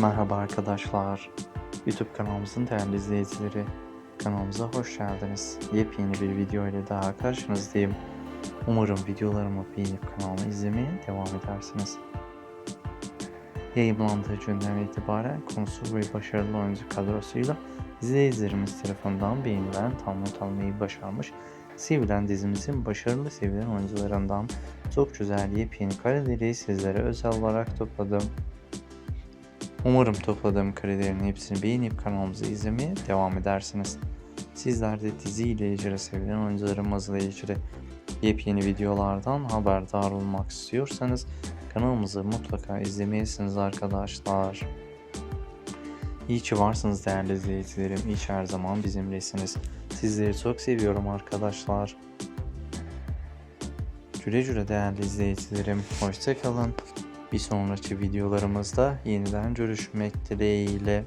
Merhaba arkadaşlar. YouTube kanalımızın değerli izleyicileri. Kanalımıza hoş geldiniz. Yepyeni bir video ile daha karşınızdayım. Umarım videolarımı beğenip kanalımı izlemeye devam edersiniz. Yayınlandığı günden itibaren konusu ve başarılı oyuncu kadrosuyla izleyicilerimiz tarafından beğenilen tam not almayı başarmış Sevilen dizimizin başarılı sevilen oyuncularından çok güzel yepyeni kareleri sizlere özel olarak topladım. Umarım topladığım karelerin hepsini beğenip kanalımızı izlemeye devam edersiniz. Sizler de dizi ile ilgili sevilen oyuncularımızla ilgili yepyeni videolardan haberdar olmak istiyorsanız kanalımızı mutlaka izlemelisiniz arkadaşlar. İyi ki varsınız değerli izleyicilerim. İyi ki her zaman bizimlesiniz. Sizleri çok seviyorum arkadaşlar. Güle güle değerli izleyicilerim. Hoşçakalın. Bir sonraki videolarımızda yeniden görüşmek dileğiyle.